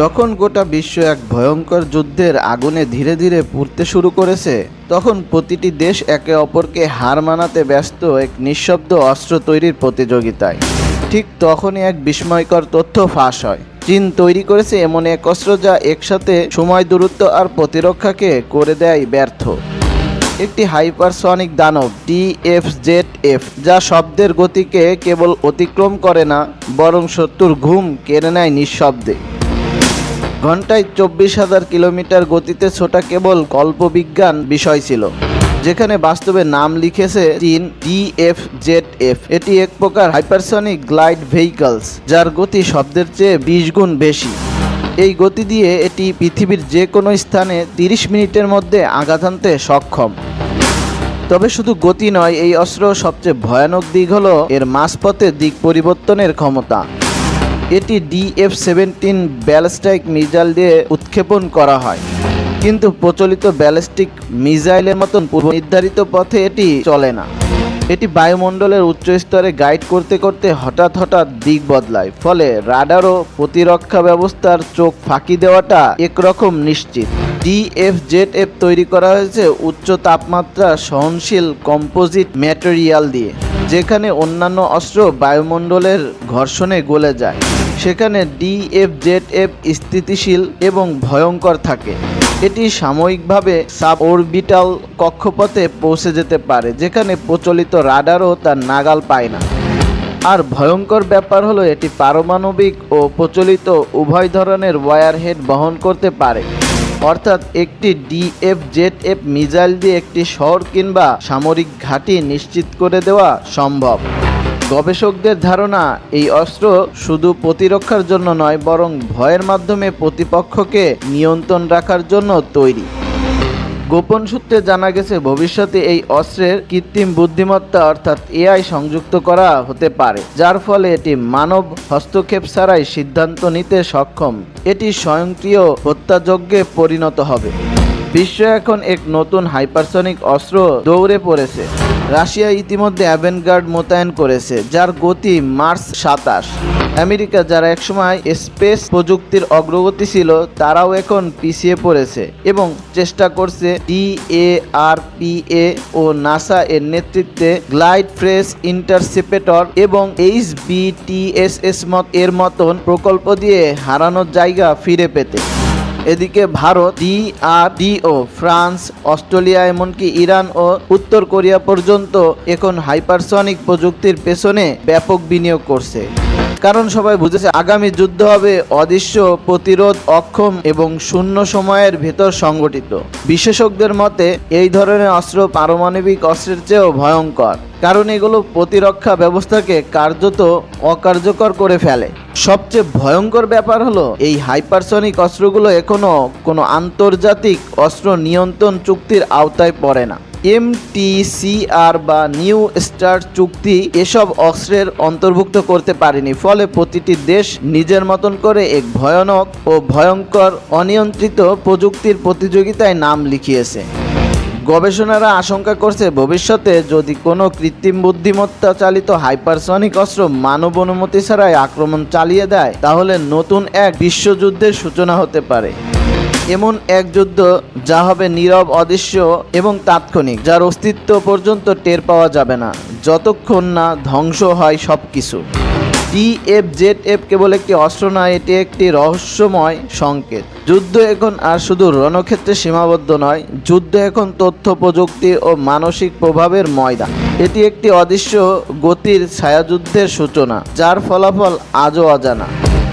যখন গোটা বিশ্ব এক ভয়ঙ্কর যুদ্ধের আগুনে ধীরে ধীরে পুড়তে শুরু করেছে, তখন প্রতিটি দেশ একে অপরকে হার মানাতে ব্যস্ত এক নিঃশব্দ অস্ত্র তৈরির প্রতিযোগিতায়। ঠিক তখনই এক বিস্ময়কর তথ্য ফাঁস হয়। চীন তৈরি করেছে এমন এক অস্ত্র যা একসাথে সময় দূরত্ব আর প্রতিরক্ষাকে করে দেয় ব্যর্থ। একটি হাইপারসনিক দানব ডিএফজেড এফ, যা শব্দের গতিকে কেবল অতিক্রম করে না, বরং শত্রুর ঘুম কেড়ে নেয় নিঃশব্দে। ঘন্টায় চব্বিশ হাজার কিলোমিটার গতিতে ছোটা কেবল কল্পবিজ্ঞান বিষয় ছিল, যেখানে বাস্তবে নাম লিখেছে চীন ডিএফ জেড এফ। এটি এক প্রকার হাইপারসনিক গ্লাইড ভেহিকলস, যার গতি শব্দের চেয়ে বিশ গুণ বেশি। এই গতি দিয়ে এটি পৃথিবীর যে কোনো স্থানে তিরিশ মিনিটের মধ্যে আঘাত আনতে সক্ষম। তবে শুধু গতি নয়, এই অস্ত্র সবচেয়ে ভয়ানক দিক হলো এর মাঝপথে দিক পরিবর্তনের ক্ষমতা। এটি ডিএফ সেভেন্টিন ব্যালিস্টিক মিজাইল দিয়ে উৎক্ষেপণ করা হয়। কিন্তু প্রচলিত ব্যালিস্টিক মিজাইলের মতন পূর্ব নির্ধারিত পথে এটি চলে না। এটি বায়ুমণ্ডলের উচ্চ স্তরে গাইড করতে করতে হঠাৎ হঠাৎ দিক বদলায়, ফলে রাডার ও প্রতিরক্ষা ব্যবস্থার চোখ ফাঁকি দেওয়াটা একরকম নিশ্চিত। ডিএফ জেড এফ তৈরি করা হয়েছে উচ্চ তাপমাত্রা সহনশীল কম্পোজিট ম্যাটেরিয়াল দিয়ে। যেখানে অন্যান্য অস্ত্র বায়ুমণ্ডলের ঘর্ষণে গলে যায়, সেখানে ডিএফ জেড এফ স্থিতিশীল এবং ভয়ঙ্কর থাকে। এটি সাময়িকভাবে সাব অরবিটাল কক্ষপথে পৌঁছে যেতে পারে, যেখানে প্রচলিত রাডারও তার নাগাল পায় না। আর ভয়ঙ্কর ব্যাপার হলো, এটি পারমাণবিক ও প্রচলিত উভয় ধরনের ওয়ারহেড বহন করতে পারে। অর্থাৎ একটি ডিএফ জেড এফ মিজাইল দিয়ে একটি শহর কিংবা সামরিক ঘাঁটি নিশ্চিত করে দেওয়া সম্ভব। গবেষকদের ধারণা, এই অস্ত্র শুধু প্রতিরক্ষার জন্য নয়, বরং ভয়ের মাধ্যমে প্রতিপক্ষকে নিয়ন্ত্রণ রাখার জন্য তৈরি। গোপন সূত্রে জানা গেছে, ভবিষ্যতে এই অস্ত্রের কৃত্রিম বুদ্ধিমত্তা অর্থাৎ এআই সংযুক্ত করা হতে পারে, যার ফলে এটি মানব হস্তক্ষেপ ছাড়াই সিদ্ধান্ত নিতে সক্ষম। এটি স্বয়ংক্রিয় হত্যাযজ্ঞে পরিণত হবে। বিশ্ব এখন এক নতুন হাইপারসনিক অস্ত্র দৌড়ে পড়েছে। রাশিয়া ইতিমধ্যে অ্যাভেনগার্ড মোতায়েন করেছে, যার গতি মার্চ সাতাশ। আমেরিকা, যারা একসময় স্পেস প্রযুক্তির অগ্রগতি ছিল, তারাও এখন পিছিয়ে পড়েছে এবং চেষ্টা করছে ডিএআরপিএ ও নাসা এর নেতৃত্বে গ্লাইড ফ্রেস ইন্টারসেপেটর এবং এইচ বিটিএসএস মত এর মতন প্রকল্প দিয়ে হারানোর জায়গা ফিরে পেতে। এদিকে ভারত, ডিআরডিও, ফ্রান্স, অস্ট্রেলিয়া, এমনকি ইরান ও উত্তর কোরিয়া পর্যন্ত এখন হাইপারসনিক প্রযুক্তির পেছনে ব্যাপক বিনিয়োগ করছে। কারণ সবাই বুঝেছে আগামী যুদ্ধ হবে অদৃশ্য, প্রতিরোধ, অক্ষম এবং শূন্য সময়ের ভেতর সংগঠিত। বিশেষজ্ঞদের মতে, এই ধরনের অস্ত্র পারমাণবিক অস্ত্রের চেয়েও ভয়ঙ্কর, কারণ এগুলো প্রতিরক্ষা ব্যবস্থাকে কার্যত অকার্যকর করে ফেলে। সবচেয়ে ভয়ঙ্কর ব্যাপার হলো, এই হাইপারসনিক অস্ত্রগুলো এখনও কোনো আন্তর্জাতিক অস্ত্র নিয়ন্ত্রণ চুক্তির আওতায় পড়ে না। এমটিসিআর বা নিউ স্টার চুক্তি এসব অস্ত্রের অন্তর্ভুক্ত করতে পারেনি, ফলে প্রতিটি দেশ নিজের মতন করে এক ভয়ানক ও ভয়ঙ্কর অনিয়ন্ত্রিত প্রযুক্তির প্রতিযোগিতায় নাম লিখিয়েছে। গবেষণারা আশঙ্কা করছে ভবিষ্যতে যদি কোনো কৃত্রিম বুদ্ধিমত্তা চালিত হাইপারসনিক অস্ত্র মানব অনুমতি ছাড়াই আক্রমণ চালিয়ে দেয়, তাহলে নতুন এক বিশ্বযুদ্ধের সূচনা হতে পারে। এমন এক যুদ্ধ যা হবে নীরব, অদৃশ্য এবং তাৎক্ষণিক, যার অস্তিত্ব পর্যন্ত টের পাওয়া যাবে না। যতক্ষণ না ধ্বংস হয় সব কিছু ডিএফ জেড এফ কেবল একটি অস্ত্র নয়, এটি একটি রহস্যময় সংকেত। যুদ্ধ এখন আর শুধু রণক্ষেত্রে সীমাবদ্ধ নয়, যুদ্ধ এখন তথ্য, প্রযুক্তি ও মানসিক প্রভাবের ময়দান। এটি একটি অদৃশ্য গতির ছায়াযুদ্ধের সূচনা, যার ফলাফল আজও অজানা।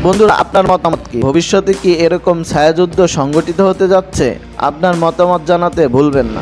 বন্ধুরা, আপনার মতামত কি? ভবিষ্যতে কি এরকম ছায়াযুদ্ধ সংগঠিত হতে যাচ্ছে? আপনার মতামত জানাতে ভুলবেন না।